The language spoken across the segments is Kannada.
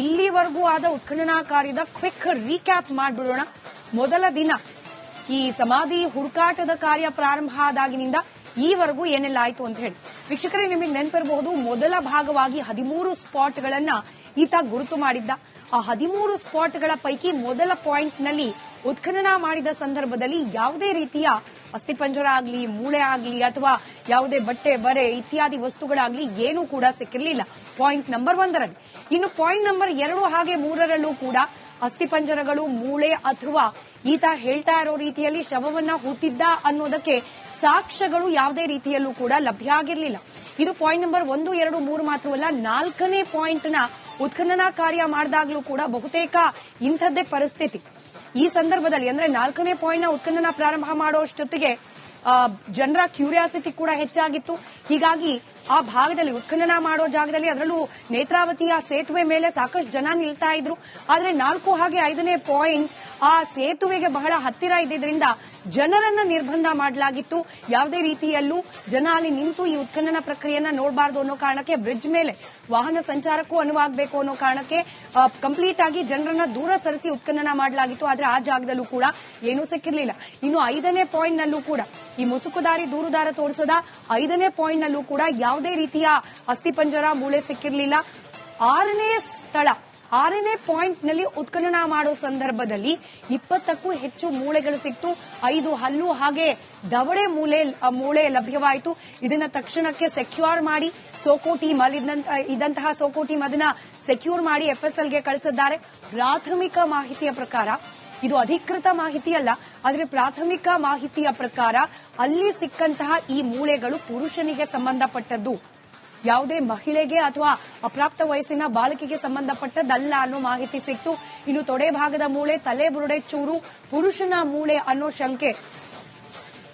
ಇಲ್ಲಿವರೆಗೂ ಆದ ಉತ್ಖನನ ಕಾರ್ಯದ ಕ್ವಿಕ್ ರೀಕ್ಯಾಪ್ ಮಾಡಿಬಿಡೋಣ. ಮೊದಲ ದಿನ ಈ ಸಮಾಧಿ ಹುಡುಕಾಟದ ಕಾರ್ಯ ಪ್ರಾರಂಭ ಆದಾಗಿನಿಂದ ಈವರೆಗೂ ಏನೆಲ್ಲ ಆಯ್ತು ಅಂತ ಹೇಳಿ. ವೀಕ್ಷಕರೇ, ನಿಮಗೆ ನೆನಪಿರಬಹುದು, ಮೊದಲ ಭಾಗವಾಗಿ ಹದಿಮೂರು ಸ್ಪಾಟ್ಗಳನ್ನ ಈತ ಗುರುತು ಮಾಡಿದ್ದ. ಆ ಹದಿಮೂರು ಸ್ಪಾಟ್ಗಳ ಪೈಕಿ ಮೊದಲ ಪಾಯಿಂಟ್ನಲ್ಲಿ ಉತ್ಖನನ ಮಾಡಿದ ಸಂದರ್ಭದಲ್ಲಿ ಯಾವುದೇ ರೀತಿಯ ಅಸ್ಥಿಪಂಜರ ಆಗಲಿ, ಮೂಳೆ ಆಗಲಿ, ಅಥವಾ ಯಾವುದೇ ಬಟ್ಟೆ, ಬರೆ ಇತ್ಯಾದಿ ವಸ್ತುಗಳಾಗಲಿ ಏನೂ ಕೂಡ ಸಿಕ್ಕಿರಲಿಲ್ಲ. ಪಾಯಿಂಟ್ ನಂಬರ್ ಒಂದರಲ್ಲಿ ಇನ್ನು ಪಾಯಿಂಟ್ ನಂಬರ್ ಎರಡು ಹಾಗೆ ಮೂರರಲ್ಲೂ ಕೂಡ ಅಸ್ಥಿಪಂಜರಗಳು ಮೂಳೆ ಅಥವಾ ಈತ ಹೇಳ್ತಾ ಇರೋ ರೀತಿಯಲ್ಲಿ ಶವವನ್ನ ಹೂತಿದ್ದ ಅನ್ನೋದಕ್ಕೆ ಸಾಕ್ಷ್ಯಗಳು ಯಾವುದೇ ರೀತಿಯಲ್ಲೂ ಕೂಡ ಲಭ್ಯ ಆಗಿರಲಿಲ್ಲ. ಇದು ಪಾಯಿಂಟ್ ನಂಬರ್ ಒಂದು, ಎರಡು, ಮೂರು ಮಾತ್ರವಲ್ಲ, ನಾಲ್ಕನೇ ಪಾಯಿಂಟ್ನ ಉತ್ಖನನ ಕಾರ್ಯ ಮಾಡಿದಾಗಲೂ ಕೂಡ ಬಹುತೇಕ ಇಂಥದ್ದೇ ಪರಿಸ್ಥಿತಿ. ಈ ಸಂದರ್ಭದಲ್ಲಿ ಅಂದ್ರೆ ನಾಲ್ಕನೇ ಪಾಯಿಂಟ್ನ ಉತ್ಖನನ ಪ್ರಾರಂಭ ಮಾಡೋಷ್ಟೊತ್ತಿಗೆ ಜನರ ಕ್ಯೂರಿಯಾಸಿಟಿ ಕೂಡ ಹೆಚ್ಚಾಗಿತ್ತು. ಹೀಗಾಗಿ ಆ ಭಾಗದಲ್ಲಿ ಉತ್ಖನನ ಮಾಡೋ ಜಾಗದಲ್ಲಿ ಅದರಲ್ಲೂ ನೇತ್ರಾವತಿಯ ಸೇತುವೆ ಮೇಲೆ ಸಾಕಷ್ಟು ಜನ ನಿಲ್ತಾ ಇದ್ರು. ಆದ್ರೆ ನಾಲ್ಕು ಹಾಗೆ ಐದನೇ ಪಾಯಿಂಟ್ ಆ ಸೇತುವೆಗೆ ಬಹಳ ಹತ್ತಿರ ಇದ್ದಿದ್ರಿಂದ ಜನರನ್ನ ನಿರ್ಬಂಧ ಮಾಡಲಾಗಿತ್ತು. ಯಾವುದೇ ರೀತಿಯಲ್ಲೂ ಜನ ಅಲ್ಲಿ ನಿಂತು ಈ ಉತ್ಖನನ ಪ್ರಕ್ರಿಯೆಯನ್ನ ನೋಡಬಾರದು ಅನ್ನೋ ಕಾರಣಕ್ಕೆ ಬ್ರಿಡ್ಜ್ ಮೇಲೆ ವಾಹನ ಸಂಚಾರಕ್ಕೂ ಅನುವಾಗಬೇಕು ಅನ್ನೋ ಕಾರಣಕ್ಕೆ ಕಂಪ್ಲೀಟ್ ಆಗಿ ಜನರನ್ನ ದೂರ ಸರಿಸಿ ಉತ್ಖನನ ಮಾಡಲಾಗಿತ್ತು. ಆದ್ರೆ ಆ ಜಾಗದಲ್ಲೂ ಕೂಡ ಏನೂ ಸಿಕ್ಕಿರಲಿಲ್ಲ. ಇನ್ನು ಐದನೇ ಪಾಯಿಂಟ್ ನಲ್ಲೂ ಕೂಡ ಈ ಮುಸುಕುದಾರಿ ದೂರುದಾರ ತೋರಿಸದ ಐದನೇ ಪಾಯಿಂಟ್ ನಲ್ಲೂ ಕೂಡ ಯಾವುದೇ ರೀತಿಯ ಅಸ್ಥಿಪಂಜರ ಮೂಳೆ ಸಿಕ್ಕಿರಲಿಲ್ಲ. ಆರನೇ ಸ್ಥಳ ಆರನೇ ಪಾಯಿಂಟ್ನಲ್ಲಿ ಉತ್ಖನನ ಮಾಡೋ ಸಂದರ್ಭದಲ್ಲಿ ಇಪ್ಪತ್ತಕ್ಕೂ ಹೆಚ್ಚು ಮೂಳೆಗಳು ಸಿಕ್ತು. ಐದು ಹಲ್ಲು ಹಾಗೆ ದವಡೆ ಮೂಳೆ ಮೂಳೆ ಲಭ್ಯವಾಯಿತು. ಇದನ್ನ ತಕ್ಷಣಕ್ಕೆ ಸೆಕ್ಯೂರ್ ಮಾಡಿ ಸೋಕೋ ಟೀಮ್ ಅಲ್ಲಿ ಇದ್ದಂತಹ ಸೋಕೋ ಟೀಮ್ ಅದನ್ನ ಸೆಕ್ಯೂರ್ ಮಾಡಿ ಎಫ್ಎಸ್ಎಲ್ಗೆ ಕಳಿಸಿದ್ದಾರೆ. ಪ್ರಾಥಮಿಕ ಮಾಹಿತಿಯ ಪ್ರಕಾರ, ಇದು ಅಧಿಕೃತ ಮಾಹಿತಿ ಅಲ್ಲ ಆದ್ರೆ ಪ್ರಾಥಮಿಕ ಮಾಹಿತಿಯ ಪ್ರಕಾರ ಅಲ್ಲಿ ಸಿಕ್ಕಂತಹ ಈ ಮೂಳೆಗಳು ಪುರುಷನಿಗೆ ಸಂಬಂಧಪಟ್ಟದ್ದು. ಯಾವುದೇ ಮಹಿಳೆಗೆ ಅಥವಾ ಅಪ್ರಾಪ್ತ ವಯಸ್ಸಿನ ಬಾಲಕಿಗೆ ಸಂಬಂಧಪಟ್ಟದಲ್ಲ ಅನ್ನೋ ಮಾಹಿತಿ ಸಿಕ್ತು. ಇನ್ನು ತೊಡೆ ಭಾಗದ ಮೂಳೆ, ತಲೆ ಬುರುಡೆ, ಚೂರು, ಪುರುಷನ ಮೂಳೆ ಅನ್ನೋ ಶಂಕೆ.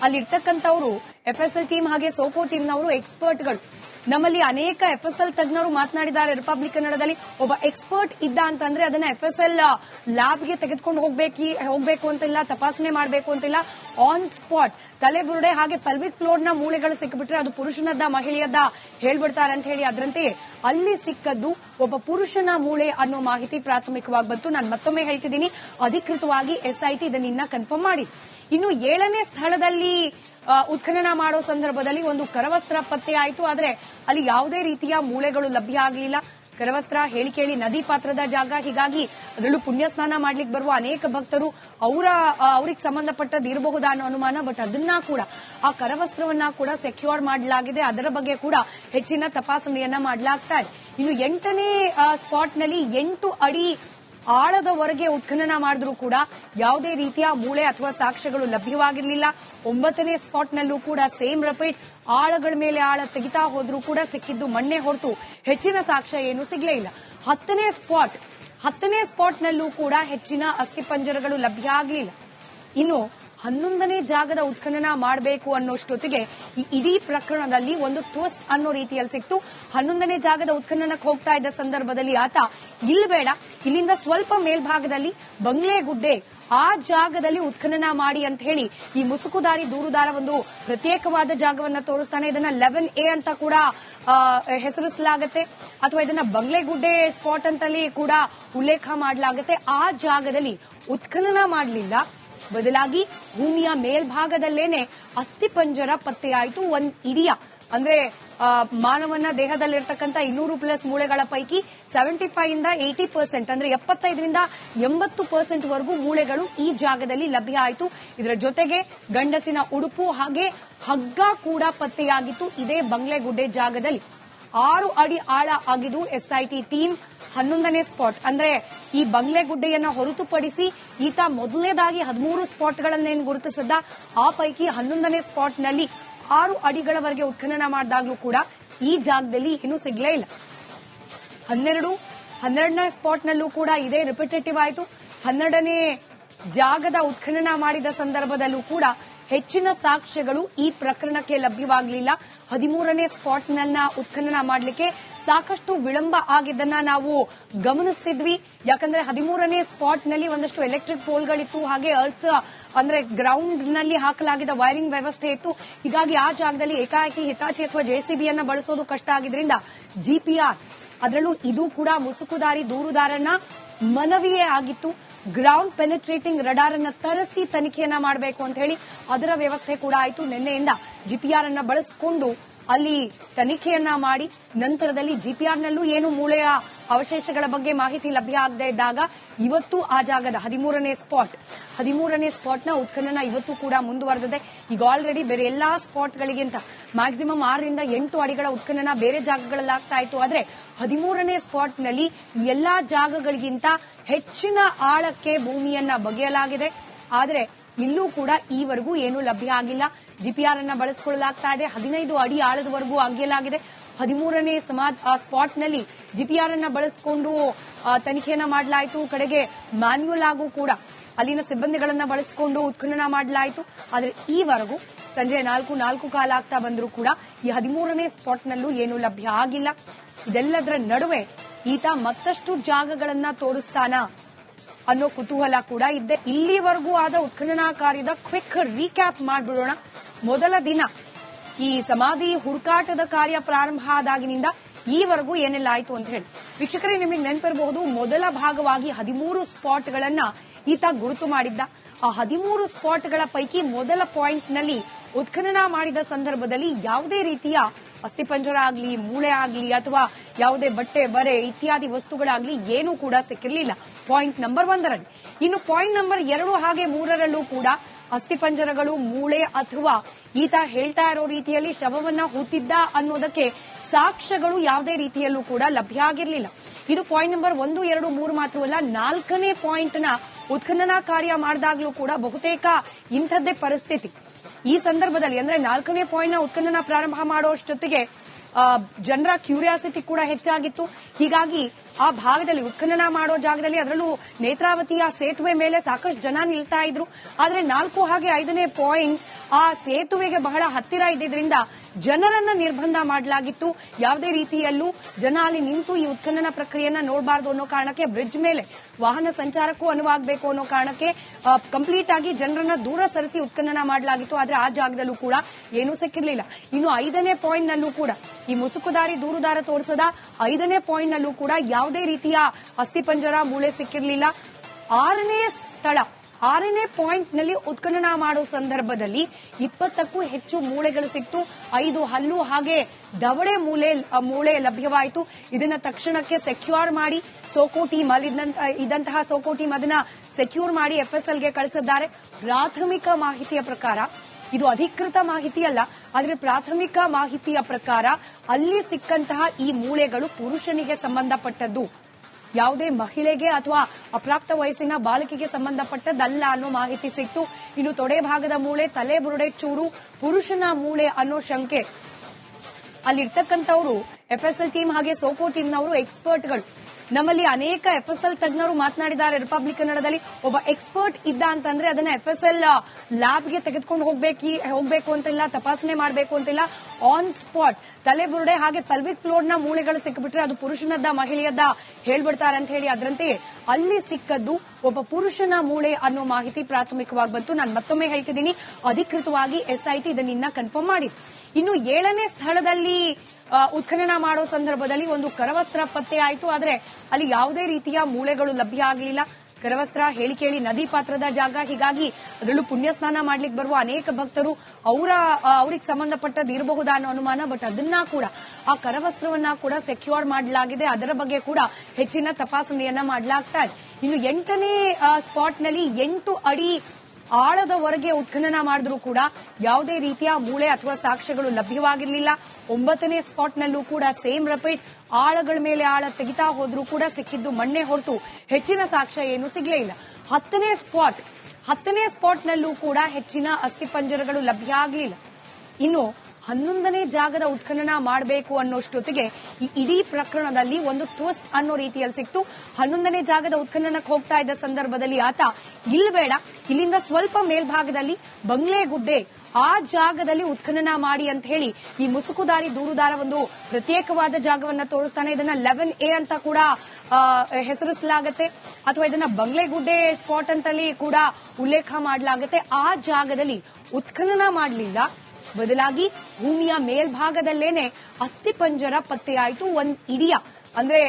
ಅಲ್ಲಿರ್ತಕ್ಕಂಥವ್ರು ಎಫ್ಎಸ್ಎಲ್ ಟೀಮ್ ಹಾಗೆ ಸೋಪೋ ಟೀಮ್ನವರು ಎಕ್ಸ್ಪರ್ಟ್ಗಳು ನಮ್ಮಲ್ಲಿ ಅನೇಕ ಎಫ್ಎಸ್ಎಲ್ ತಜ್ಞರು ಮಾತನಾಡಿದ್ದಾರೆ. ರಿಪಬ್ಲಿಕ್ ಕನ್ನಡದಲ್ಲಿ ಒಬ್ಬ ಎಕ್ಸ್ಪರ್ಟ್ ಇದ್ದ ಅಂತಂದ್ರೆ ಅದನ್ನ ಎಫ್ಎಸ್ಎಲ್ ಲ್ಯಾಬ್ಗೆ ತೆಗೆದುಕೊಂಡು ಹೋಗ್ಬೇಕು ಹೋಗ್ಬೇಕು ಅಂತಿಲ್ಲ, ತಪಾಸಣೆ ಮಾಡಬೇಕು ಅಂತಿಲ್ಲ. ಆನ್ ಸ್ಪಾಟ್ ತಲೆ ಬುರುಡೆ ಹಾಗೆ ಪಲ್ವಿಕ್ನ ಮೂಳೆಗಳು ಸಿಕ್ಕಿಬಿಟ್ರೆ ಅದು ಪುರುಷನದ್ದ, ಮಹಿಳೆಯದ್ದ ಹೇಳ್ಬಿಡ್ತಾರೆ ಅಂತ ಹೇಳಿ ಅದರಂತೆ ಅಲ್ಲಿ ಸಿಕ್ಕದ್ದು ಒಬ್ಬ ಪುರುಷನ ಮೂಳೆ ಅನ್ನೋ ಮಾಹಿತಿ ಪ್ರಾಥಮಿಕವಾಗಿ ಬಂತು. ನಾನು ಮತ್ತೊಮ್ಮೆ ಹೇಳ್ತಿದ್ದೀನಿ. ಅಧಿಕೃತವಾಗಿ ಎಸ್ಐಟಿ ಇದನ್ನ ಇನ್ನ ಕನ್ಫರ್ಮ್ ಮಾಡಿ ಇನ್ನು ಏಳನೇ ಸ್ಥಳದಲ್ಲಿ ಉತ್ಖನನ ಮಾಡೋ ಸಂದರ್ಭದಲ್ಲಿ ಒಂದು ಕರವಸ್ತ್ರ ಪತ್ತೆ ಆಯಿತು, ಆದರೆ ಅಲ್ಲಿ ಯಾವುದೇ ರೀತಿಯ ಮೂಳೆಗಳು ಲಭ್ಯ ಆಗಲಿಲ್ಲ. ಕರವಸ್ತ್ರ ಹೇಳಿ ಕೇಳಿ ನದಿ ಪಾತ್ರದ ಜಾಗ. ಹೀಗಾಗಿ ಅದರಲ್ಲೂ ಪುಣ್ಯ ಸ್ನಾನ ಮಾಡ್ಲಿಕ್ಕೆ ಬರುವ ಅನೇಕ ಭಕ್ತರು ಅವರ ಅವ್ರಿಗೆ ಸಂಬಂಧಪಟ್ಟದ್ದು ಇರಬಹುದಾ ಅನ್ನೋ ಅನುಮಾನ, ಬಟ್ ಅದನ್ನ ಕೂಡ, ಆ ಕರವಸ್ತ್ರವನ್ನ ಕೂಡ ಸೆಕ್ಯೂರ್ ಮಾಡಲಾಗಿದೆ. ಅದರ ಬಗ್ಗೆ ಕೂಡ ಹೆಚ್ಚಿನ ತಪಾಸಣೆಯನ್ನ ಮಾಡಲಾಗ್ತಾ ಇದೆ. ಇನ್ನು ಎಂಟನೇ ಸ್ಪಾಟ್ನಲ್ಲಿ ಎಂಟು ಅಡಿ ಆಳದವರೆಗೆ ಉತ್ಖನನ ಮಾಡಿದ್ರೂ ಕೂಡ ಯಾವುದೇ ರೀತಿಯ ಮೂಳೆ ಅಥವಾ ಸಾಕ್ಷ್ಯಗಳು ಲಭ್ಯವಾಗಿರಲಿಲ್ಲ. ಒಂಬತ್ತನೇ ಸ್ಪಾಟ್ನಲ್ಲೂ ಕೂಡ ಸೇಮ್ ರಿಪೀಟ್ ಆಳಗಳ ಮೇಲೆ ಆಳ ತೆಗಿತಾ ಹೋದ್ರೂ ಕೂಡ ಸಿಕ್ಕಿದ್ದು ಮಣ್ಣೆ ಹೊರತು ಹೆಚ್ಚಿನ ಸಾಕ್ಷ್ಯ ಏನು ಸಿಗಲೇ ಇಲ್ಲ. ಹತ್ತನೇ ಸ್ಪಾಟ್, ಹತ್ತನೇ ಸ್ಪಾಟ್ನಲ್ಲೂ ಕೂಡ ಹೆಚ್ಚಿನ ಅಸ್ಥಿಪಂಜರಗಳು ಲಭ್ಯ ಆಗಲಿಲ್ಲ. ಇನ್ನು ಹನ್ನೊಂದನೇ ಜಾಗದ ಉತ್ಖನನ ಮಾಡಬೇಕು ಅನ್ನೋಷ್ಟೊತ್ತಿಗೆ ಈ ಇಡೀ ಪ್ರಕರಣದಲ್ಲಿ ಒಂದು ಟ್ವಿಸ್ಟ್ ಅನ್ನೋ ರೀತಿಯಲ್ಲಿ ಸಿಕ್ತು. ಹನ್ನೊಂದನೇ ಜಾಗದ ಉತ್ಖನನಕ್ಕೆ ಹೋಗ್ತಾ ಇದ್ದ ಸಂದರ್ಭದಲ್ಲಿ ಆತ, ಇಲ್ಲಿ ಬೇಡ, ಇಲ್ಲಿಂದ ಸ್ವಲ್ಪ ಮೇಲ್ಭಾಗದಲ್ಲಿ ಬಂಗ್ಲೆಗುಡ್ಡೆ, ಆ ಜಾಗದಲ್ಲಿ ಉತ್ಖನನ ಮಾಡಿ ಅಂತ ಹೇಳಿ ಈ ಮುಸುಕುದಾರಿ ದೂರುದಾರ ಒಂದು ಪ್ರತ್ಯೇಕವಾದ ಜಾಗವನ್ನ ತೋರಿಸ್ತಾನೆ. ಇದನ್ನ ಲೆವೆನ್ ಎ ಅಂತ ಕೂಡ ಹೆಸರಿಸಲಾಗುತ್ತೆ. ಅಥವಾ ಇದನ್ನ ಬಂಗ್ಲೆಗುಡ್ಡೆ ಸ್ಪಾಟ್ ಅಂತಲೇ ಕೂಡ ಉಲ್ಲೇಖ ಮಾಡಲಾಗುತ್ತೆ. ಆ ಜಾಗದಲ್ಲಿ ಉತ್ಖನನ ಮಾಡಲಿಲ್ಲ. ಬದಲಾಗಿ ಭೂಮಿಯ ಮೇಲ್ಭಾಗದಲ್ಲೇನೆ ಅಸ್ಥಿಪಂಜರ ಪತ್ತೆಯಾಯಿತು ಒಂದ್ ಇಡಿಯ. ಅಂದ್ರೆ ಮಾನವನ ದೇಹದಲ್ಲಿರ್ತಕ್ಕಂಥ ಇನ್ನೂರು ಪ್ಲಸ್ ಮೂಳೆಗಳ ಪೈಕಿ ಸೆವೆಂಟಿ ಫೈವ್ ಇಂದ ಏಟಿ ಪರ್ಸೆಂಟ್, ಅಂದ್ರೆ ಎಪ್ಪತ್ತೈದರಿಂದ ಎಂಬತ್ತು ಪರ್ಸೆಂಟ್ ವರೆಗೂ ಮೂಳೆಗಳು ಈ ಜಾಗದಲ್ಲಿ ಲಭ್ಯ ಆಯಿತು. ಇದರ ಜೊತೆಗೆ ಗಂಡಸಿನ ಉಡುಪು ಹಾಗೆ ಹಗ್ಗ ಕೂಡ ಪತ್ತೆಯಾಗಿತ್ತು ಇದೇ ಬಂಗ್ಲೆಗುಡ್ಡೆ ಜಾಗದಲ್ಲಿ. ಆರು ಅಡಿ ಆಳ ಆಗಿದ್ದು ಎಸ್ಐಟಿ ಟೀಮ್ ಹನ್ನೊಂದನೇ ಸ್ಪಾಟ್. ಅಂದ್ರೆ ಈ ಬಂಗ್ಲೆಗುಡ್ಡೆಯನ್ನ ಹೊರತುಪಡಿಸಿ ಈತ ಮೊದಲನೇದಾಗಿ ಹದಿಮೂರು ಸ್ಪಾಟ್ಗಳನ್ನೇನು ಗುರುತಿಸಿದ್ದ, ಆ ಪೈಕಿ ಹನ್ನೊಂದನೇ ಸ್ಪಾಟ್ನಲ್ಲಿ ಆರು ಅಡಿಗಳವರೆಗೆ ಉತ್ಖನನ ಮಾಡಿದಾಗ್ಲೂ ಕೂಡ ಈ ಜಾಗದಲ್ಲಿ ಏನೂ ಸಿಗ್ಲೇ ಇಲ್ಲ. ಹನ್ನೆರಡು, ಹನ್ನೆರಡನೇ ಸ್ಪಾಟ್ನಲ್ಲೂ ಕೂಡ ಇದೇ ರಿಪಿಟೇಟಿವ್ ಆಯಿತು. ಹನ್ನೆರಡನೇ ಜಾಗದ ಉತ್ಖನನ ಮಾಡಿದ ಸಂದರ್ಭದಲ್ಲೂ ಕೂಡ ಹೆಚ್ಚಿನ ಸಾಕ್ಷ್ಯಗಳು ಈ ಪ್ರಕರಣಕ್ಕೆ ಲಭ್ಯವಾಗಲಿಲ್ಲ. ಹದಿಮೂರನೇ ಸ್ಪಾಟ್ನನ್ನ ಉತ್ಖನನ ಮಾಡಲಿಕ್ಕೆ ಸಾಕಷ್ಟು ವಿಳಂಬ ಆಗಿದ್ದನ್ನ ನಾವು ಗಮನಿಸಿದ್ವಿ ಯಾಕಂದ್ರೆ ಹದಿಮೂರನೇ ಸ್ಪಾಟ್ನಲ್ಲಿ ಒಂದಷ್ಟು ಎಲೆಕ್ಟ್ರಿಕ್ ಪೋಲ್ಗಳಿತ್ತು, ಹಾಗೆ ಅರ್ಥ ಅಂದ್ರೆ ಗ್ರೌಂಡ್ನಲ್ಲಿ ಹಾಕಲಾಗಿದ್ದ ವೈರಿಂಗ್ ವ್ಯವಸ್ಥೆ ಇತ್ತು. ಹೀಗಾಗಿ ಆ ಜಾಗದಲ್ಲಿ ಏಕಾಏಕಿ ಹಿತಾಚಿ ಅಥವಾ ಜೆಸಿಬಿಯನ್ನ ಬಳಸೋದು ಕಷ್ಟ ಆಗಿದ್ರಿಂದ ಜಿಪಿಆರ್ ಅದರಲ್ಲೂ ಇದು ಕೂಡ ಮುಸುಕುದಾರಿ, ದೂರುದಾರನ ಮನವಿಯೇ ಆಗಿತ್ತು. ಗ್ರೌಂಡ್ ಪೆನಿಟ್ರೇಟಿಂಗ್ ರಡಾರ್ ಅನ್ನ ತರಿಸಿ ತನಿಖೆಯನ್ನ ಮಾಡಬೇಕು ಅಂತ ಹೇಳಿ ಅದರ ವ್ಯವಸ್ಥೆ ಕೂಡ ಆಯಿತು. ನಿನ್ನೆಯಿಂದ ಜಿಪಿಆರ್ ಅನ್ನ ಬಳಸಿಕೊಂಡು ಅಲ್ಲಿ ತನಿಖೆಯನ್ನ ಮಾಡಿ ನಂತರದಲ್ಲಿ ಜಿಪಿಆರ್ ನಲ್ಲೂ ಏನು ಮೂಳೆಯ ಅವಶೇಷಗಳ ಬಗ್ಗೆ ಮಾಹಿತಿ ಲಭ್ಯ ಆಗದೆ ಇದ್ದಾಗ ಇವತ್ತು ಆ ಜಾಗದ ಹದಿಮೂರನೇ ಸ್ಪಾಟ್, ಹದಿಮೂರನೇ ಸ್ಪಾಟ್ನ ಉತ್ಖನನ ಇವತ್ತು ಕೂಡ ಮುಂದುವರೆದಿದೆ. ಈಗ ಆಲ್ರೆಡಿ ಬೇರೆ ಎಲ್ಲಾ ಸ್ಪಾಟ್ಗಳಿಗಿಂತ ಮ್ಯಾಕ್ಸಿಮಮ್ ಆರರಿಂದ ಎಂಟು ಅಡಿಗಳ ಉತ್ಖನನ ಬೇರೆ ಜಾಗಗಳಲ್ಲಿ ಆಗ್ತಾ ಇತ್ತು. ಆದ್ರೆ ಹದಿಮೂರನೇ ಸ್ಪಾಟ್ನಲ್ಲಿ ಎಲ್ಲಾ ಜಾಗಗಳಿಗಿಂತ ಹೆಚ್ಚಿನ ಆಳಕ್ಕೆ ಭೂಮಿಯನ್ನ ಬಗೆಯಲಾಗಿದೆ. ಆದರೆ ಇಲ್ಲೂ ಕೂಡ ಈವರೆಗೂ ಏನೂ ಲಭ್ಯ ಆಗಿಲ್ಲ. ಜಿಪಿಆರ್ ಅನ್ನ ಬಳಸಿಕೊಳ್ಳಲಾಗ್ತಾ ಇದೆ. ಹದಿನೈದು ಅಡಿ ಆಳದವರೆಗೂ ಅಗೆಯಲಾಗಿದೆ. ಹದಿಮೂರನೇ ಸಮಾಜ್ ಆ ಸ್ಪಾಟ್ನಲ್ಲಿ ಜಿಪಿಆರ್ ಅನ್ನ ಬಳಸಿಕೊಂಡು ತನಿಖೆಯನ್ನ ಮಾಡಲಾಯಿತು. ಕಡೆಗೆ ಮ್ಯಾನ್ಯುಯಲ್ ಆಗೂ ಕೂಡ ಅಲ್ಲಿನ ಸಿಬ್ಬಂದಿಗಳನ್ನ ಬಳಸಿಕೊಂಡು ಉತ್ಖನನ ಮಾಡಲಾಯಿತು. ಆದರೆ ಈವರೆಗೂ ಸಂಜೆ ನಾಲ್ಕು ನಾಲ್ಕು ಕಾಲ ಆಗ್ತಾ ಬಂದರೂ ಕೂಡ ಈ ಹದಿಮೂರನೇ ಸ್ಪಾಟ್ನಲ್ಲೂ ಏನೂ ಲಭ್ಯ ಆಗಿಲ್ಲ. ಇದೆಲ್ಲದರ ನಡುವೆ ಈತ ಮತ್ತಷ್ಟು ಜಾಗಗಳನ್ನ ತೋರಿಸ್ತಾನ ಅನ್ನೋ ಕುತೂಹಲ ಕೂಡ ಇದ್ದೆ ಇಲ್ಲಿವರೆಗೂ ಆದ ಉತ್ಖನನ ಕಾರ್ಯದ ಕ್ವಿಕ್ ರೀಕ್ಯಾಪ್ ಮಾಡಿಬಿಡೋಣ. ಮೊದಲ ದಿನ ಈ ಸಮಾಧಿ ಹುಡುಕಾಟದ ಕಾರ್ಯ ಪ್ರಾರಂಭ ಆದಾಗಿನಿಂದ ಈವರೆಗೂ ಏನೆಲ್ಲ ಆಯಿತು ಅಂತ ಹೇಳಿ. ವೀಕ್ಷಕರೇ, ನಿಮಗೆ ನೆನಪಿರಬಹುದು, ಮೊದಲ ಭಾಗವಾಗಿ ಹದಿಮೂರು ಸ್ಪಾಟ್ಗಳನ್ನ ಈತ ಗುರುತು ಮಾಡಿದ್ದ. ಆ ಹದಿಮೂರು ಸ್ಪಾಟ್ಗಳ ಪೈಕಿ ಮೊದಲ ಪಾಯಿಂಟ್ನಲ್ಲಿ ಉತ್ಖನನ ಮಾಡಿದ ಸಂದರ್ಭದಲ್ಲಿ ಯಾವುದೇ ರೀತಿಯ ಅಸ್ಥಿಪಂಜರ ಆಗಲಿ, ಮೂಳೆ ಆಗಲಿ, ಅಥವಾ ಯಾವುದೇ ಬಟ್ಟೆ, ಬರೆ ಇತ್ಯಾದಿ ವಸ್ತುಗಳಾಗಲಿ ಏನೂ ಕೂಡ ಸಿಕ್ಕಿರಲಿಲ್ಲ. ಪಾಯಿಂಟ್ ನಂಬರ್ ಒಂದರಲ್ಲಿ. ಇನ್ನು ಪಾಯಿಂಟ್ ನಂಬರ್ ಎರಡು ಹಾಗೆ ಮೂರರಲ್ಲೂ ಕೂಡ ಅಸ್ಥಿಪಂಜರಗಳು ಮೂಳೆ ಅಥವಾ ಈತ ಹೇಳ್ತಾ ಇರೋ ರೀತಿಯಲ್ಲಿ ಶವವನ್ನ ಹೂತಿದ್ದ ಅನ್ನೋದಕ್ಕೆ ಸಾಕ್ಷ್ಯಗಳು ಯಾವುದೇ ರೀತಿಯಲ್ಲೂ ಕೂಡ ಲಭ್ಯ ಆಗಿರಲಿಲ್ಲ ಇದು ಪಾಯಿಂಟ್ ನಂಬರ್ ಒಂದು, ಎರಡು, ಮೂರು ಮಾತ್ರವಲ್ಲ, ನಾಲ್ಕನೇ ಪಾಯಿಂಟ್ನ ಉತ್ಖನನ ಕಾರ್ಯ ಮಾಡಿದಾಗ್ಲೂ ಕೂಡ ಬಹುತೇಕ ಇಂಥದ್ದೇ ಪರಿಸ್ಥಿತಿ. ಈ ಸಂದರ್ಭದಲ್ಲಿ ಅಂದ್ರೆ ನಾಲ್ಕನೇ ಪಾಯಿಂಟ್ನ ಉತ್ಖನನ ಪ್ರಾರಂಭ ಮಾಡೋಷ್ಟೊತ್ತಿಗೆ ಜನರ ಕ್ಯೂರಿಯಾಸಿಟಿ ಕೂಡ ಹೆಚ್ಚಾಗಿತ್ತು. ಹೀಗಾಗಿ ಆ ಭಾಗದಲ್ಲಿ ಉತ್ಖನನ ಮಾಡೋ ಜಾಗದಲ್ಲಿ ಅದರಲ್ಲೂ ನೇತ್ರಾವತಿಯ ಸೇತುವೆ ಮೇಲೆ ಸಾಕಷ್ಟು ಜನ ನಿಲ್ತಾ ಇದ್ರು. ಆದ್ರೆ ನಾಲ್ಕು ಹಾಗೆ ಐದನೇ ಪಾಯಿಂಟ್ ಆ ಸೇತುವೆಗೆ ಬಹಳ ಹತ್ತಿರ ಇದ್ದಿದ್ರಿಂದ ಜನರನ್ನ ನಿರ್ಬಂಧ ಮಾಡಲಾಗಿತ್ತು. ಯಾವುದೇ ರೀತಿಯಲ್ಲೂ ಜನ ಅಲ್ಲಿ ನಿಂತು ಈ ಉತ್ಖನನ ಪ್ರಕ್ರಿಯೆಯನ್ನ ನೋಡಬಾರದು ಅನ್ನೋ ಕಾರಣಕ್ಕೆ ಬ್ರಿಡ್ಜ್ ಮೇಲೆ ವಾಹನ ಸಂಚಾರಕ್ಕೂ ಅನುವಾಗಬೇಕು ಅನ್ನೋ ಕಾರಣಕ್ಕೆ ಕಂಪ್ಲೀಟ್ ಆಗಿ ಜನರನ್ನ ದೂರ ಸರಿಸಿ ಉತ್ಖನನ ಮಾಡಲಾಗಿತ್ತು. ಆದ್ರೆ ಆ ಜಾಗದಲ್ಲೂ ಕೂಡ ಏನೂ ಸಿಕ್ಕಿರಲಿಲ್ಲ. ಇನ್ನು ಐದನೇ ಪಾಯಿಂಟ್ ನಲ್ಲೂ ಕೂಡ ಈ ಮುಸುಕುದಾರಿ ದೂರುದಾರ ತೋರಿಸದ ಐದನೇ ಪಾಯಿಂಟ್ ನಲ್ಲೂ ಕೂಡ ಯಾವುದೇ ರೀತಿಯ ಅಸ್ಥಿಪಂಜರ ಮೂಳೆ ಸಿಕ್ಕಿರಲಿಲ್ಲ. ಆರನೇ ಸ್ಥಳ, ಆರನೇ ಪಾಯಿಂಟ್ನಲ್ಲಿ ಉತ್ಖನನ ಮಾಡೋ ಸಂದರ್ಭದಲ್ಲಿ ಇಪ್ಪತ್ತಕ್ಕೂ ಹೆಚ್ಚು ಮೂಳೆಗಳು ಸಿಕ್ತು. ಐದು ಹಲ್ಲು ಹಾಗೆ ದವಡೆ ಮೂಳೆ ಮೂಳೆ ಲಭ್ಯವಾಯಿತು. ಇದನ್ನ ತಕ್ಷಣಕ್ಕೆ ಸೆಕ್ಯೂರ್ ಮಾಡಿ ಸೋಕೋ ಟೀಮ್ ಅಲ್ಲಿ ಇದ್ದಂತಹ ಸೋಕೋ ಟೀಮ್ ಅದನ್ನ ಸೆಕ್ಯೂರ್ ಮಾಡಿ ಎಫ್ಎಸ್ಎಲ್ಗೆ ಕಳಿಸಿದ್ದಾರೆ. ಪ್ರಾಥಮಿಕ ಮಾಹಿತಿಯ ಪ್ರಕಾರ ಇದು ಅಧಿಕೃತ ಮಾಹಿತಿ ಅಲ್ಲ, ಆದರೆ ಪ್ರಾಥಮಿಕ ಮಾಹಿತಿಯ ಪ್ರಕಾರ ಅಲ್ಲಿ ಸಿಕ್ಕಂತಹ ಈ ಮೂಳೆಗಳು ಪುರುಷನಿಗೆ ಸಂಬಂಧಪಟ್ಟದ್ದು. ಯಾವುದೇ ಮಹಿಳೆಗೆ ಅಥವಾ ಅಪ್ರಾಪ್ತ ವಯಸ್ಸಿನ ಬಾಲಕಿಗೆ ಸಂಬಂಧಪಟ್ಟದ್ದಲ್ಲ ಅನ್ನೋ ಮಾಹಿತಿ ಸಿಕ್ತು. ಇನ್ನು ತೊಡೆ ಭಾಗದ ಮೂಳೆ, ತಲೆ ಬುರುಡೆ ಚೂರು, ಪುರುಷನ ಮೂಳೆ ಅನ್ನೋ ಶಂಕೆ. ಅಲ್ಲಿರ್ತಕ್ಕಂಥವ್ರು ಎಫ್ಎಸ್ಎಲ್ ಟೀಮ್ ಹಾಗೆ ಸೋಪೋ ಟೀಮ್ನವರು ಎಕ್ಸ್ಪರ್ಟ್ಗಳು ನಮ್ಮಲ್ಲಿ ಅನೇಕ ಎಫ್ ಎಸ್ ಎಲ್ ತಜ್ಞರು ಮಾತನಾಡಿದ್ದಾರೆ. ರಿಪಬ್ಲಿಕ್ ಕನ್ನಡದಲ್ಲಿ ಒಬ್ಬ ಎಕ್ಸ್ಪರ್ಟ್ ಇದ್ದ ಅಂತಂದ್ರೆ ಅದನ್ನ ಎಲ್ ಲ್ಯಾಬ್ಗೆ ತೆಗೆದುಕೊಂಡು ಹೋಗ್ಬೇಕು ಹೋಗ್ಬೇಕು ಅಂತಿಲ್ಲ, ತಪಾಸಣೆ ಮಾಡಬೇಕು ಅಂತಿಲ್ಲ ಆನ್ ಸ್ಪಾಟ್ ತಲೆ ಬುರುಡೆ ಹಾಗೆ ಪಲ್ವಿಕ್ನ ಮೂಳೆಗಳು ಸಿಕ್ಕಿಬಿಟ್ರೆ ಅದು ಪುರುಷನದ್ದ, ಮಹಿಳೆಯದ್ದ ಹೇಳ್ಬಿಡ್ತಾರೆ ಅಂತ ಹೇಳಿ ಅದರಂತೆ ಅಲ್ಲಿ ಸಿಕ್ಕದ್ದು ಒಬ್ಬ ಪುರುಷನ ಮೂಳೆ ಅನ್ನೋ ಮಾಹಿತಿ ಪ್ರಾಥಮಿಕವಾಗಿ ಬಂತು. ನಾನು ಮತ್ತೊಮ್ಮೆ ಹೇಳ್ತಿದ್ದೀನಿ. ಅಧಿಕೃತವಾಗಿ ಎಸ್ಐಟಿ ಇದನ್ನ ಕನ್ಫರ್ಮ್ ಮಾಡಿತ್ತು ಇನ್ನು ಏಳನೇ ಸ್ಥಳದಲ್ಲಿ ಉತ್ಖನನ ಮಾಡೋ ಸಂದರ್ಭದಲ್ಲಿ ಒಂದು ಕರವಸ್ತ್ರ ಪತ್ತೆ ಆಯಿತು, ಆದರೆ ಅಲ್ಲಿ ಯಾವುದೇ ರೀತಿಯ ಮೂಳೆಗಳು ಲಭ್ಯ ಆಗಲಿಲ್ಲ ಕರವಸ್ತ್ರ ಹೇಳಿ ಕೇಳಿ ನದಿ ಪಾತ್ರದ ಜಾಗ. ಹೀಗಾಗಿ ಅದರಲ್ಲೂ ಪುಣ್ಯ ಸ್ನಾನ ಮಾಡ್ಲಿಕ್ಕೆ ಬರುವ ಅನೇಕ ಭಕ್ತರು ಅವರ ಅವ್ರಿಗೆ ಸಂಬಂಧಪಟ್ಟದ್ದು ಇರಬಹುದಾ ಅನ್ನೋ ಅನುಮಾನ ಬಟ್ ಅದನ್ನ ಕೂಡ, ಆ ಕರವಸ್ತ್ರವನ್ನ ಕೂಡ ಸೆಕ್ಯೂರ್ ಮಾಡಲಾಗಿದೆ. ಅದರ ಬಗ್ಗೆ ಕೂಡ ಹೆಚ್ಚಿನ ತಪಾಸಣೆಯನ್ನ ಮಾಡಲಾಗ್ತಾ ಇದೆ. ಇನ್ನು ಎಂಟನೇ ಸ್ಪಾಟ್ನಲ್ಲಿ ಎಂಟು ಅಡಿ ಆಳದವರೆಗೆ ಉತ್ಖನನ ಮಾಡಿದ್ರೂ ಕೂಡ ಯಾವುದೇ ರೀತಿಯ ಮೂಳೆ ಅಥವಾ ಸಾಕ್ಷ್ಯಗಳು ಲಭ್ಯವಾಗಿರಲಿಲ್ಲ. ಒಂಬತ್ತನೇ ಸ್ಪಾಟ್ನಲ್ಲೂ ಕೂಡ ಸೇಮ್ ರಪೀಟ್ ಆಳಗಳ ಮೇಲೆ ಆಳ ತೆಗಿತಾ ಹೋದ್ರೂ ಕೂಡ ಸಿಕ್ಕಿದ್ದು ಮಣ್ಣೆ ಹೊರತು ಹೆಚ್ಚಿನ ಸಾಕ್ಷ್ಯ ಏನು ಸಿಗಲೇ ಇಲ್ಲ. ಹತ್ತನೇ ಸ್ಪಾಟ್, ಹತ್ತನೇ ಸ್ಪಾಟ್ನಲ್ಲೂ ಕೂಡ ಹೆಚ್ಚಿನ ಅಸ್ಥಿಪಂಜರಗಳು ಲಭ್ಯ ಆಗಲಿಲ್ಲ. ಇನ್ನು ಹನ್ನೊಂದನೇ ಜಾಗದ ಉತ್ಖನನ ಮಾಡಬೇಕು ಅನ್ನೋಷ್ಟೊತ್ತಿಗೆ ಈ ಇಡೀ ಪ್ರಕರಣದಲ್ಲಿ ಒಂದು ಟ್ವಿಸ್ಟ್ ಅನ್ನೋ ರೀತಿಯಲ್ಲಿ ಸಿಕ್ತು. ಹನ್ನೊಂದನೇ ಜಾಗದ ಉತ್ಖನನಕ್ಕೆ ಹೋಗ್ತಾ ಇದ್ದ ಸಂದರ್ಭದಲ್ಲಿ ಆತ ಇಲ್ಲಬೇಡ ಇಲ್ಲಿಂದ ಸ್ವಲ್ಪ ಮೇಲ್ಭಾಗದಲ್ಲಿ ಬಂಗ್ಲೆಗುಡ್ಡೆ, ಆ ಜಾಗದಲ್ಲಿ ಉತ್ಖನನ ಮಾಡಿ ಅಂತ ಹೇಳಿ ಈ ಮುಸುಕುದಾರಿ ದೂರುದಾರ ಒಂದು ಪ್ರತ್ಯೇಕವಾದ ಜಾಗವನ್ನ ತೋರಿಸ್ತಾನೆ. ಇದನ್ನ ಲೆವೆನ್ ಎ ಅಂತ ಕೂಡ ಹೆಸರಿಸಲಾಗತ್ತೆ. ಅಥವಾ ಇದನ್ನ ಬಂಗ್ಲೆಗುಡ್ಡೆ ಸ್ಪಾಟ್ ಅಂತಲ್ಲಿ ಕೂಡ ಉಲ್ಲೇಖ ಮಾಡಲಾಗುತ್ತೆ. ಆ ಜಾಗದಲ್ಲಿ ಉತ್ಖನನ ಮಾಡಲಿಲ್ಲ. ಬದಲಾಗಿ ಭೂಮಿಯ ಮೇಲ್ಭಾಗದಲ್ಲೇನೆ ಅಸ್ಥಿಪಂಜರ ಪತ್ತೆಯಾಯಿತು, ಒಂದ್ ಇಡಿಯ. ಅಂದ್ರೆ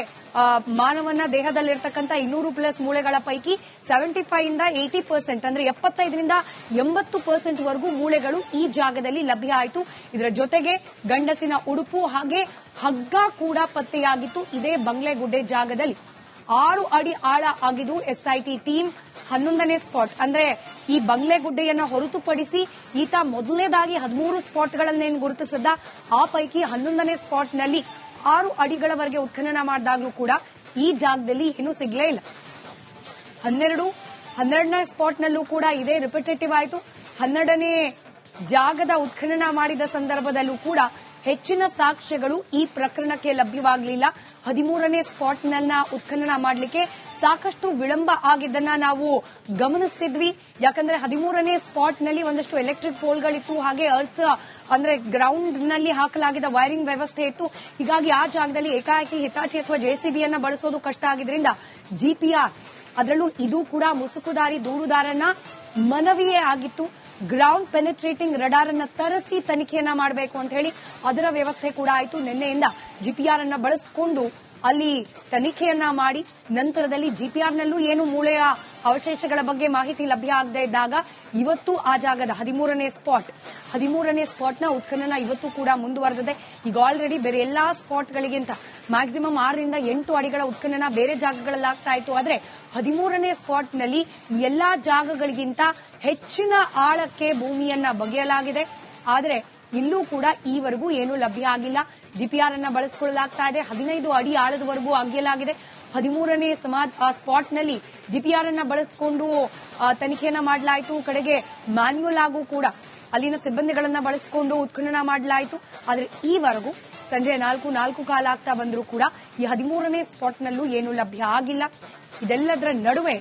ಮಾನವನ ದೇಹದಲ್ಲಿರ್ತಕ್ಕಂಥ ಇನ್ನೂರು ಪ್ಲಸ್ ಮೂಳೆಗಳ ಪೈಕಿ ಸೆವೆಂಟಿ ಫೈವ್ ಇಂದ ಏಟಿ ಪರ್ಸೆಂಟ್, ಅಂದ್ರೆ ಎಪ್ಪತ್ತೈದರಿಂದ ಎಂಬತ್ತು ಪರ್ಸೆಂಟ್ ವರೆಗೂ ಮೂಳೆಗಳು ಈ ಜಾಗದಲ್ಲಿ ಲಭ್ಯ ಆಯಿತು. ಇದರ ಜೊತೆಗೆ ಗಂಡಸಿನ ಉಡುಪು ಹಾಗೆ ಹಗ್ಗ ಕೂಡ ಪತ್ತೆಯಾಗಿತ್ತು ಇದೇ ಬಂಗ್ಲೆಗುಡ್ಡೆ ಜಾಗದಲ್ಲಿ. ಆರು ಅಡಿ ಆಳ ಆಗಿದ್ದು ಎಸ್ಐಟಿ ಟೀಮ್ ಹನ್ನೊಂದನೇ ಸ್ಪಾಟ್. ಅಂದ್ರೆ ಈ ಬಂಗ್ಲೆಗುಡ್ಡೆಯನ್ನ ಹೊರತುಪಡಿಸಿ ಈತ ಮೊದಲನೇದಾಗಿ ಹದಿಮೂರು ಸ್ಪಾಟ್ಗಳನ್ನೇನು ಗುರುತಿಸಿದ್ದ, ಆ ಪೈಕಿ ಹನ್ನೊಂದನೇ ಸ್ಪಾಟ್ನಲ್ಲಿ ಆರು ಅಡಿಗಳವರೆಗೆ ಉತ್ಖನನ ಮಾಡಿದಾಗಲೂ ಕೂಡ ಈ ಜಾಗದಲ್ಲಿ ಏನೂ ಸಿಗಲೇ ಇಲ್ಲ. ಹನ್ನೆರಡು, ಹನ್ನೆರಡನೇ ಸ್ಪಾಟ್ನಲ್ಲೂ ಕೂಡ ಇದೇ ರಿಪಿಟೇಟಿವ್ ಆಯಿತು. ಹನ್ನೆರಡನೇ ಜಾಗದ ಉತ್ಖನನ ಮಾಡಿದ ಸಂದರ್ಭದಲ್ಲೂ ಕೂಡ ಹೆಚ್ಚಿನ ಸಾಕ್ಷ್ಯಗಳು ಈ ಪ್ರಕರಣಕ್ಕೆ ಲಭ್ಯವಾಗಲಿಲ್ಲ. ಹದಿಮೂರನೇ ಸ್ಪಾಟ್ನನ್ನ ಉತ್ಖನನ ಮಾಡಲಿಕ್ಕೆ ಸಾಕಷ್ಟು ವಿಳಂಬ ಆಗಿದ್ದನ್ನ ನಾವು ಗಮನಿಸಿದ್ವಿ ಯಾಕಂದ್ರೆ ಹದಿಮೂರನೇ ಸ್ಪಾಟ್ನಲ್ಲಿ ಒಂದಷ್ಟು ಎಲೆಕ್ಟ್ರಿಕ್ ಪೋಲ್ಗಳಿತ್ತು ಹಾಗೆ ಅರ್ತ್ ಅಂದ್ರೆ ಗ್ರೌಂಡ್ನಲ್ಲಿ ಹಾಕಲಾಗಿದ್ದ ವೈರಿಂಗ್ ವ್ಯವಸ್ಥೆ ಇತ್ತು. ಹೀಗಾಗಿ ಆ ಜಾಗದಲ್ಲಿ ಏಕಾಏಕಿ ಹಿತಾಚಿ ಅಥವಾ ಜೆಸಿಬಿಯನ್ನ ಬಳಸೋದು ಕಷ್ಟ ಆಗಿದ್ರಿಂದ ಜಿಪಿಆರ್ ಅದರಲ್ಲೂ ಇದು ಕೂಡ ಮುಸುಕುದಾರಿ ದೂರುದಾರನ ಮನವಿಯೇ ಆಗಿತ್ತು. ಗ್ರೌಂಡ್ ಪೆನೆಟ್ರೇಟಿಂಗ್ ರಡಾರ್ ಅನ್ನ ತರಿಸಿ ತನಿಖೆಯನ್ನ ಮಾಡಬೇಕು ಅಂತ ಹೇಳಿ ಅದರ ವ್ಯವಸ್ಥೆ ಕೂಡ ಆಯಿತು. ನಿನ್ನೆಯಿಂದ ಜಿಪಿಆರ್ ಅನ್ನ ಬಳಸಿಕೊಂಡು ಅಲ್ಲಿ ತನಿಖೆಯನ್ನ ಮಾಡಿ ನಂತರದಲ್ಲಿ ಜಿಪಿಆರ್ ನಲ್ಲೂ ಏನು ಮೂಳೆಯ ಅವಶೇಷಗಳ ಬಗ್ಗೆ ಮಾಹಿತಿ ಲಭ್ಯ ಆಗದೆ ಇದ್ದಾಗ ಇವತ್ತು ಆ ಜಾಗದ ಹದಿಮೂರನೇ ಸ್ಪಾಟ್. ಹದಿಮೂರನೇ ಸ್ಪಾಟ್ನ ಉತ್ಖನನ ಇವತ್ತು ಕೂಡ ಮುಂದುವರೆದಿದೆ. ಈಗ ಆಲ್ರೆಡಿ ಬೇರೆ ಎಲ್ಲಾ ಸ್ಪಾಟ್ಗಳಿಗಿಂತ ಮ್ಯಾಕ್ಸಿಮಮ್ ಆರರಿಂದ ಎಂಟು ಅಡಿಗಳ ಉತ್ಖನನ ಬೇರೆ ಜಾಗಗಳಲ್ಲಿ ಆಗ್ತಾ ಇತ್ತು. ಆದ್ರೆ ಹದಿಮೂರನೇ ಸ್ಪಾಟ್ನಲ್ಲಿ ಎಲ್ಲಾ ಜಾಗಗಳಿಗಿಂತ ಹೆಚ್ಚಿನ ಆಳಕ್ಕೆ ಭೂಮಿಯನ್ನ ಬಗೆಯಲಾಗಿದೆ. ಆದರೆ ಇಲ್ಲೂ ಕೂಡ ಈವರೆಗೂ ಏನೂ ಲಭ್ಯ ಆಗಿಲ್ಲ. ಜಿಪಿಆರ್ ಅನ್ನ ಬಳಸಿಕೊಳ್ಳಲಾಗ್ತಾ ಇದೆ. ಹದಿನೈದು ಅಡಿ ಆಳದವರೆಗೂ ಅಗೆಯಲಾಗಿದೆ. ಹದಿಮೂರನೇ ಸಮಾಜ, ಆ ಸ್ಪಾಟ್ನಲ್ಲಿ ಜಿಪಿಆರ್ ಅನ್ನ ಬಳಸಿಕೊಂಡು ತನಿಖೆಯನ್ನ ಮಾಡಲಾಯಿತು. ಕಡೆಗೆ ಮ್ಯಾನ್ಯುಯಲ್ ಆಗೂ ಕೂಡ ಅಲ್ಲಿನ ಸಿಬ್ಬಂದಿಗಳನ್ನ ಬಳಸಿಕೊಂಡು ಉತ್ಖನನ ಮಾಡಲಾಯಿತು. ಆದರೆ ಈವರೆಗೂ ಸಂಜೆ ನಾಲ್ಕು ನಾಲ್ಕು ಕಾಲ ಆಗ್ತಾ ಬಂದರೂ ಕೂಡ ಈ ಹದಿಮೂರನೇ ಸ್ಪಾಟ್ನಲ್ಲೂ ಏನೂ ಲಭ್ಯ ಆಗಿಲ್ಲ. ಇದೆಲ್ಲದರ ನಡುವೆ